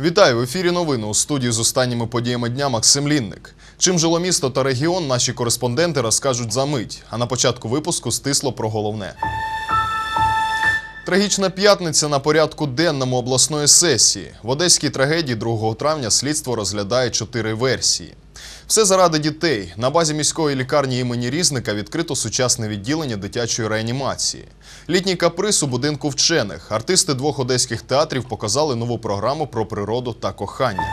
Вітаю в ефірі новини у студії з останніми подіями дня Максим Лінник. Чим жило місто та регіон, наші кореспонденти розкажуть за мить. А на початку випуску стисло про головне. Трагічна п'ятниця на порядку денному обласної сесії. В одеській трагедії 2 травня слідство розглядає чотири версії. Все заради дітей. На базі міської лікарні імені Різника відкрито сучасне відділення дитячої реанімації. Літній каприз у будинку вчених. Артисти двох одеських театрів показали нову програму про природу та кохання.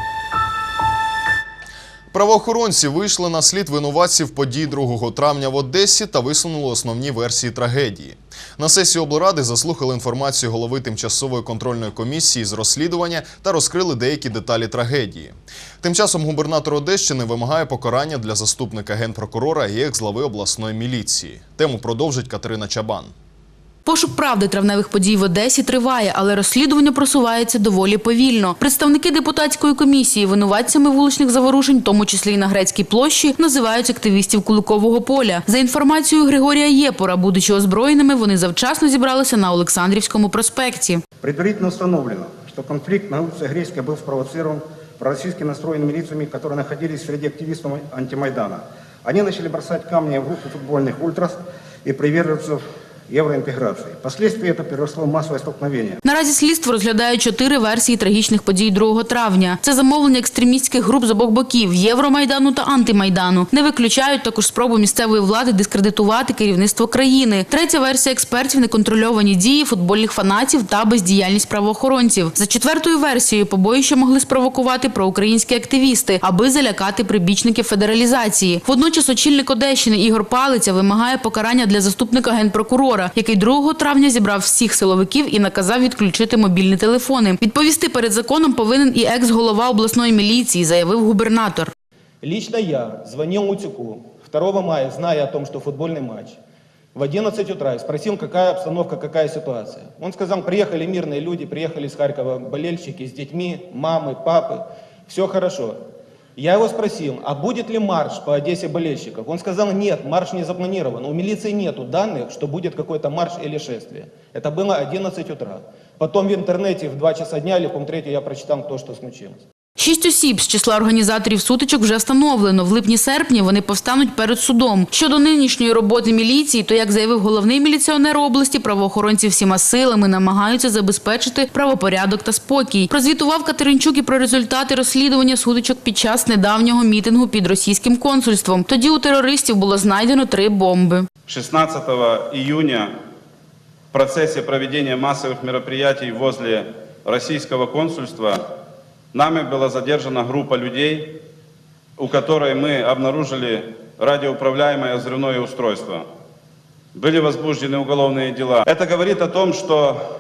Правоохоронці вийшли на слід винуватців подій 2 травня в Одесі та висунули основні версії трагедії. На сесії облради заслухали інформацію голови тимчасової контрольної комісії з розслідування та розкрили деякі деталі трагедії. Тим часом губернатор Одещини вимагає покарання для заступника генпрокурора і екс-глави обласної міліції. Тему продовжить Катерина Чабан. Пошук правди травневих подій в Одесі триває, але розслідування просувається доволі повільно. Представники депутатської комісії винуватцями вуличних заворушень, в тому числі і на Грецькій площі, називають активістів Куликового поля. За інформацією Григорія Єпора, будучи озброєними, вони завчасно зібралися на Олександрівському проспекті. Предварительно установлено, что конфликт на улице Грейской был спровоцирован пророссийски настроенными лицами, которые находились среди активистов антимайдана. Они начали бросать камни в руку футбольных ультрас и приверженцев евроинтеграции. Впоследствии это переросло в массовое столкновение. Наразі слідство розглядає чотири версії трагічних подій 2 травня. Це замовлення екстремістських груп з обох боків Євромайдану та антимайдану. Не виключають також спробу місцевої влади дискредитувати керівництво країни. Третя версія експертів неконтрольовані дії футбольних фанатів та бездіяльність правоохоронців. За четвертою версією побоїще могли спровокувати проукраїнські активісти, аби залякати прибічників федералізації. Водночас очільник Одещини Ігор Палиця вимагає покарання для заступника генпрокурора, який 2 травня зібрав всіх силовиків і наказав відключити мобільні телефони. Відповісти перед законом повинен і екс-голова обласної міліції, заявив губернатор. Лично я звонил Утюку 2 мая, зная о том, что футбольный матч, в 11 утра и спросил, какая обстановка, какая ситуация. Он сказал, приехали мирные люди, приехали из Харькова болельщики с детьми, мамы, папы, все хорошо. Я его спросил, а будет ли марш по Одессе болельщиков? Он сказал, нет, марш не запланирован. У милиции нету данных, что будет какой-то марш или шествие. Это было 11 утра. Потом в интернете в 2 часа дня или в полтретьего я прочитал то, что случилось. Шість осіб з числа організаторів сутичок вже встановлено. В липні-серпні вони повстануть перед судом. Щодо нинішньої роботи міліції, то, як заявив головний міліціонер області, правоохоронці всіма силами намагаються забезпечити правопорядок та спокій. Прозвітував Катеринчук і про результати розслідування сутичок під час недавнього мітингу під російським консульством. Тоді у терористів було знайдено три бомби. 16 июня в процессе проведения массовых мероприятий возле российского консульства нами была задержана группа людей, у которой мы обнаружили радиоуправляемое взрывное устройство. Были возбуждены уголовные дела. Это говорит о том, что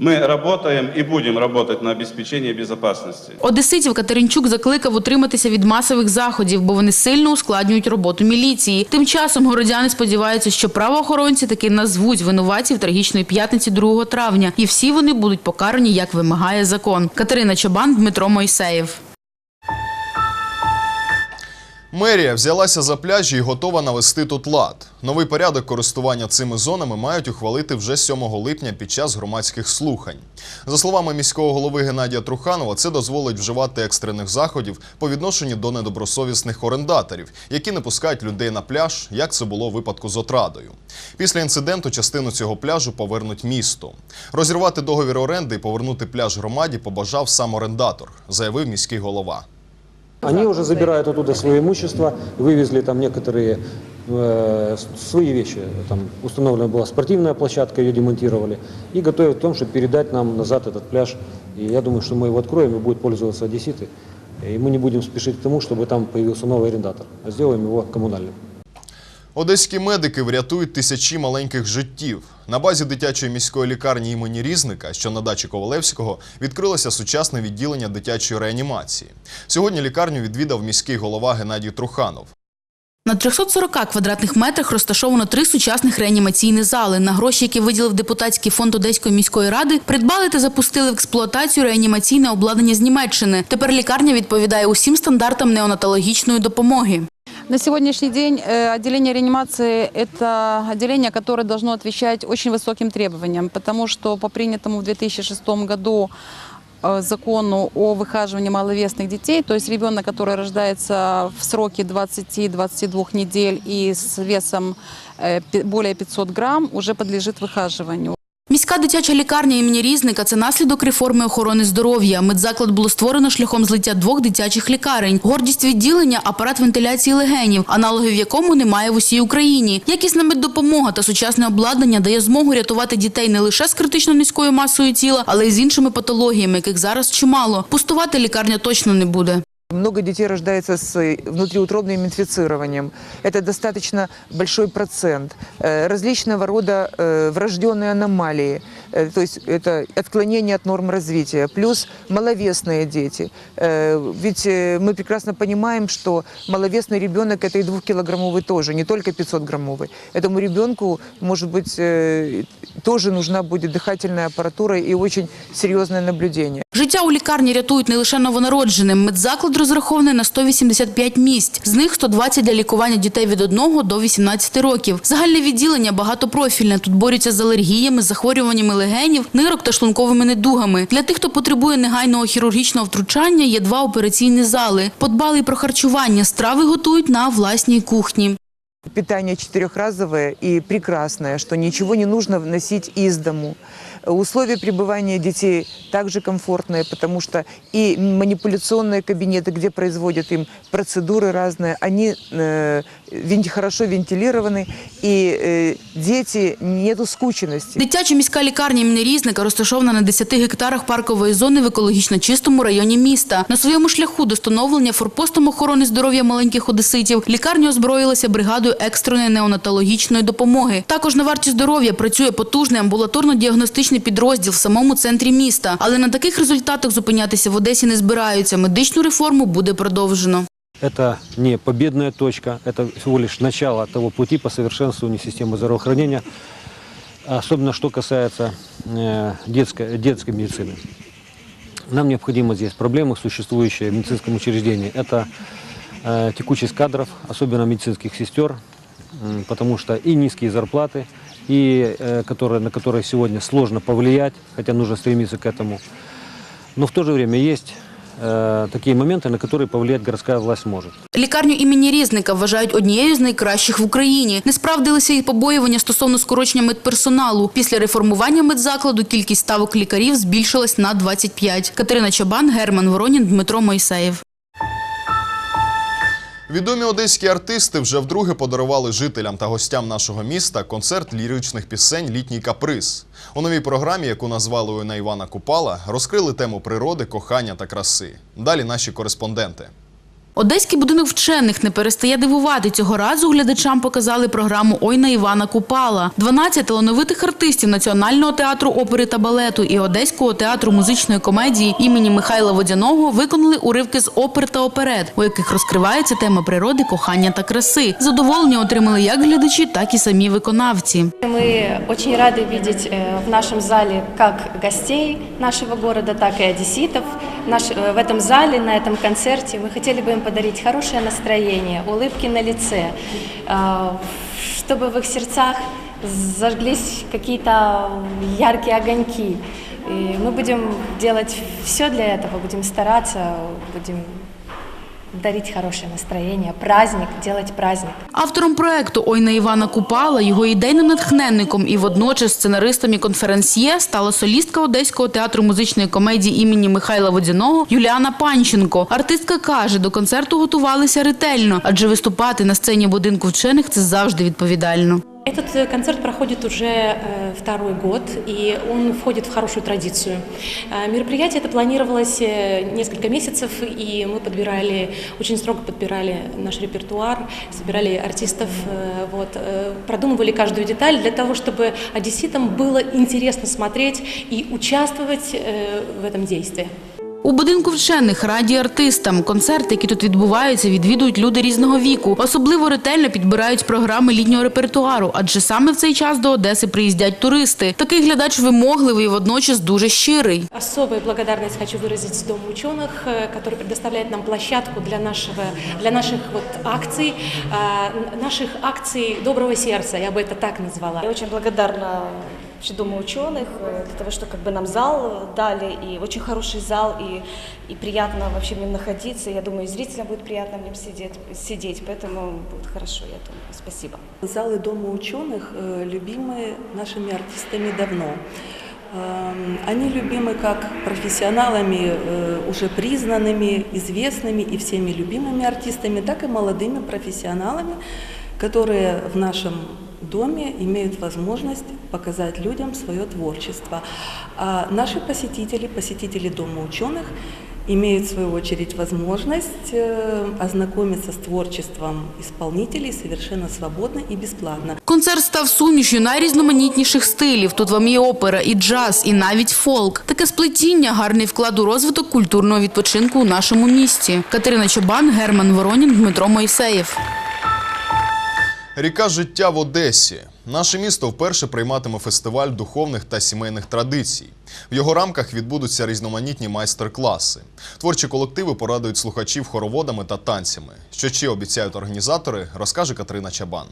мы працюємо і будем працювати на обеспечение безпечності. Одеситів Катеринчук закликав утриматися від масових заходів, бо вони сильно ускладнюють роботу міліції. Тим часом городяни сподіваються, що правоохоронці таки назвуть винуватців трагічної п'ятниці 2 травня, і всі вони будуть покарані, як вимагає закон. Катерина Чобан, Дмитро Мойсеєв. Мерія взялася за пляжі і готова навести тут лад. Новий порядок користування цими зонами мають ухвалити вже 7 липня під час громадських слухань. За словами міського голови Геннадія Труханова, це дозволить вживати екстрених заходів по відношенню до недобросовісних орендаторів, які не пускають людей на пляж, як це було у випадку з отрадою. Після інциденту частину цього пляжу повернуть місту. Розірвати договір оренди і повернути пляж громаді побажав сам орендатор, заявив міський голова. Они уже забирают оттуда свое имущество, вывезли там некоторые э, свои вещи. Там установлена была спортивная площадка, ее демонтировали. И готовят к тому, чтобы передать нам назад этот пляж. И я думаю, что мы его откроем и будут пользоваться одесситы. И мы не будем спешить к тому, чтобы там появился новый арендатор, а сделаем его коммунальным. Одеські медики врятують тисячі маленьких життів. На базі дитячої міської лікарні імені Різника, що на дачі Ковалевського, відкрилося сучасне відділення дитячої реанімації. Сьогодні лікарню відвідав міський голова Геннадій Труханов. На 340 квадратних метрах розташовано три сучасних реанімаційні зали. На гроші, які виділив депутатський фонд Одеської міської ради, придбали та запустили в експлуатацію реанімаційне обладнання з Німеччини. Тепер лікарня відповідає усім стандартам неонатологічної допомоги. На сегодняшний день э, отделение реанимации – это отделение, которое должно отвечать очень высоким требованиям, потому что по принятому в 2006 году э, закону о выхаживании маловесных детей, то есть ребенок, который рождается в сроке 20-22 недель и с весом э, пи- более 500 грамм, уже подлежит выхаживанию. Міська дитяча лікарня імені Різника – це наслідок реформи охорони здоров'я. Медзаклад було створено шляхом злиття двох дитячих лікарень. Гордість відділення – апарат вентиляції легенів, аналогів якому немає в усій Україні. Якісна меддопомога та сучасне обладнання дає змогу рятувати дітей не лише з критично низькою масою тіла, але й з іншими патологіями, яких зараз чимало. Пустувати лікарня точно не буде. Много детей рождается с э, внутриутробным инфицированием. Это достаточно большой процент. Э, Различного рода э, врожденные аномалии, э, то есть это отклонение от норм развития, плюс маловесные дети. Э, Ведь э, мы прекрасно понимаем, что маловесный ребенок это и двухкилограммовый тоже, не только 500-граммовый. Этому ребенку, может быть, э, тоже нужна будет дыхательная аппаратура и очень серьезное наблюдение. Життя у лікарні рятують не лише новонародженим. Медзаклад розрахований на 185 місць. З них 120 для лікування дітей від 1 до 18 років. Загальне відділення багатопрофільне. Тут борються з алергіями, захворюваннями легенів, нирок та шлунковими недугами. Для тих, хто потребує негайного хірургічного втручання, є два операційні зали. Подбали й про харчування. Страви готують на власній кухні. Питание четырехразовое и прекрасное, что ничего не нужно вносить из дому. Условия пребывания детей также комфортные, потому что и манипуляционные кабинеты, где производят им процедуры разные, они э, вен- хорошо вентилированы, и э, дети нету скученности. Дитяча міська лікарня імені Різника розташована на 10 гектарах паркової зони в екологічно чистому районі міста. На своєму шляху до становлення форпостом охорони здоров'я маленьких одеситів лікарня озброїлася бригадою екстреної неонатологічної допомоги. Також на варті здоров'я працює потужний амбулаторно-діагностичний підрозділ в самому центрі міста. Але на таких результатах зупинятися в Одесі не збираються. Медичну реформу буде продовжено. Это не победная точка, это всего лишь начало того пути по совершенствованию системы здравоохранения, особенно что касается э, детской, детской медицины. Нам необходимо здесь проблемы, существующие в медицинском учреждении. Это э, текучесть кадров, особенно медицинских сестер, потому что и низкие зарплаты, и, э, которые, на которые сегодня сложно повлиять, хотя нужно стремиться к этому. Но в то же время есть э, такие моменты, на которые повлиять городская власть может. Лікарню імені Різника вважають однією з найкращих в Україні. Не справдилися і побоювання стосовно скорочення медперсоналу. Після реформування медзакладу кількість ставок лікарів збільшилась на 25. Катерина Чабан, Герман Воронін, Дмитро Мойсеєв. Відомі одеські артисти вже вдруге подарували жителям та гостям нашого міста концерт ліричних пісень Літній каприз. У новій програмі, яку назвали на Івана Купала, розкрили тему природи, кохання та краси. Далі наші кореспонденти. Одеський будинок вчених не перестає дивувати. Цього разу глядачам показали програму Ой на Івана Купала. 12 талановитих артистів Національного театру опери та балету і Одеського театру музичної комедії імені Михайла Водяного виконали уривки з опер та оперет, у яких розкривається тема природи, кохання та краси. Задоволення отримали як глядачі, так і самі виконавці. Мы очень рады видеть э, в нашем зале как гостей нашего города, так и одесситов. Наш- э, В этом зале, на этом концерте мы хотели бы им подарить хорошее настроение, улыбки на лице, э, чтобы в их сердцах зажглись какие-то яркие огоньки. И мы будем делать все для этого, будем стараться, будем дарить хорошее настроение, праздник, делать праздник. Автором проекту Ой на Івана Купала, його ідейним натхненником і водночас сценаристом і конференсьє стала солістка Одеського театру музичної комедії імені Михайла Водяного Юліана Панченко. Артистка каже, до концерту готувалися ретельно, адже виступати на сцені будинку вчених це завжди відповідально. Этот э, концерт проходит уже э, второй год, и он входит в хорошую традицию. Э, Мероприятие это планировалось э, несколько месяцев, и мы подбирали, очень строго подбирали наш репертуар, собирали артистов, э, вот, э, продумывали каждую деталь для того, чтобы одесситам было интересно смотреть и участвовать э, в этом действии. У будинку вчених раді артистам. Концерти, які тут відбуваються, відвідують люди різного віку. Особливо ретельно підбирають програми літнього репертуару, адже саме в цей час до Одеси приїздять туристи. Такий глядач вимогливий і водночас дуже щирий. Особую благодарность хочу выразить Дому ученых, э, который предоставляет нам площадку для, нашего, для наших вот акций, э, н- наших акций доброго сердца, я бы это так назвала. Я очень благодарна вообще Дому ученых э, для того, что как бы нам зал э, дали, и очень хороший зал, и, и приятно вообще в нем находиться. Я думаю, и зрителям будет приятно в нем сидеть, сидеть, поэтому будет хорошо, я думаю. Спасибо. Залы Дома ученых э, любимы нашими артистами давно. Эм, Они любимы как профессионалами, э, уже признанными, известными и всеми любимыми артистами, так и молодыми профессионалами, которые в нашем доме имеют возможность показать людям свое творчество. А наши посетители, посетители Дома ученых, имеют в свою очередь возможность э, ознакомиться с творчеством исполнителей совершенно свободно и бесплатно. Концерт став сумішю найрізноманітніших стилів. Тут вам і опера, і джаз, і навіть фолк. Таке сплетіння гарний вклад у розвиток культурного відпочинку у нашому місті. Катерина Чобан, Герман Воронін, Дмитро Моїсеєв. Ріка життя в Одесі. Наше місто вперше прийматиме фестиваль духовних та сімейних традицій. В його рамках відбудуться різноманітні майстер-класи. Творчі колективи порадують слухачів хороводами та танцями. Що ще обіцяють організатори, розкаже Катерина Чабан.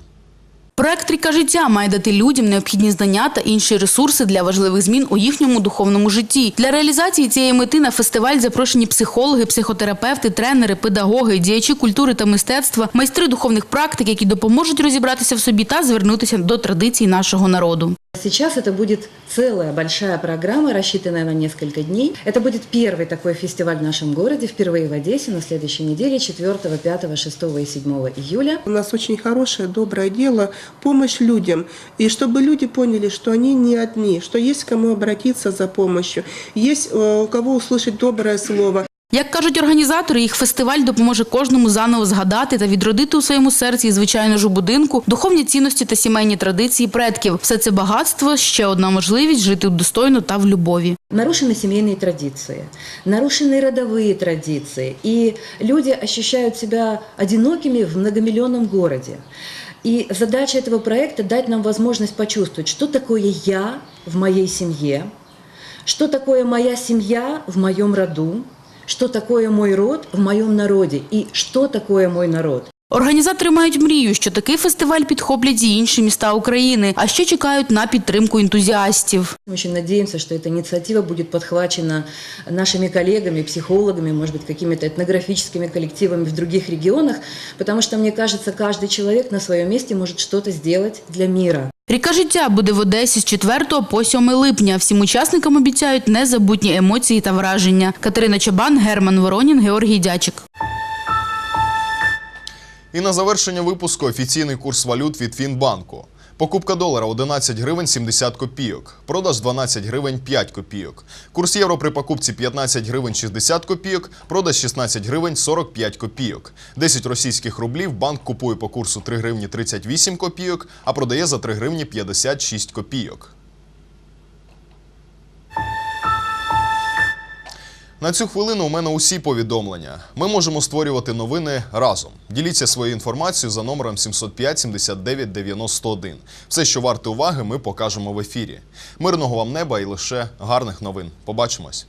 Проект Ріка життя має дати людям необхідні знання та інші ресурси для важливих змін у їхньому духовному житті. Для реалізації цієї мети на фестиваль запрошені психологи, психотерапевти, тренери, педагоги, діячі культури та мистецтва, майстри духовних практик, які допоможуть розібратися в собі та звернутися до традицій нашого народу. Сейчас это будет целая большая программа, рассчитанная на несколько дней. Это будет первый такой фестиваль в нашем городе, впервые в Одессе на следующей неделе, 4, 5, 6 и 7 июля. У нас очень хорошее, доброе дело, помощь людям. И чтобы люди поняли, что они не одни, что есть к кому обратиться за помощью, есть э, у кого услышать доброе слово. Як кажуть організатори, їх фестиваль допоможе кожному заново згадати та відродити у своєму серці, і, звичайно ж, у будинку духовні цінності та сімейні традиції предків. Все це багатство ще одна можливість жити достойно та в любові. Нарушены семейные традиции, нарушены родовые традиции, и люди ощущают себя одинокими в многомиллионном городе. И задача этого проекта – дать нам возможность почувствовать, что такое я в моей семье, что такое моя семья в моем роду, что такое мой род в моем народе и что такое мой народ. Організатори мають мрію, що такий фестиваль підхоплять і інші міста України, а ще чекають на підтримку ентузіастів. Мы очень надеемся, что эта инициатива будет подхвачена нашими коллегами, психологами, может быть, какими-то этнографическими коллективами в других регионах, потому что, мне кажется, каждый человек на своем месте может что-то сделать для мира. Ріка життя буде в Одесі з 4 по 7 липня. Всім учасникам обіцяють незабутні емоції та враження. Катерина Чабан, Герман Воронін, Георгій Дячик. І на завершення випуску офіційний курс валют від Фінбанку. Покупка долара 11 гривень 70 копійок, продаж 12 гривень 5 копійок. Курс євро при покупці 15 гривень 60 копійок, продаж 16 гривень 45 копійок. 10 російських рублів банк купує по курсу 3 гривні 38 копійок, а продає за 3 гривні 56 копійок. На цю хвилину у мене усі повідомлення. Ми можемо створювати новини разом. Діліться своєю інформацією за номером 705 79 91. Все, що варте уваги, ми покажемо в ефірі. Мирного вам неба і лише гарних новин. Побачимось.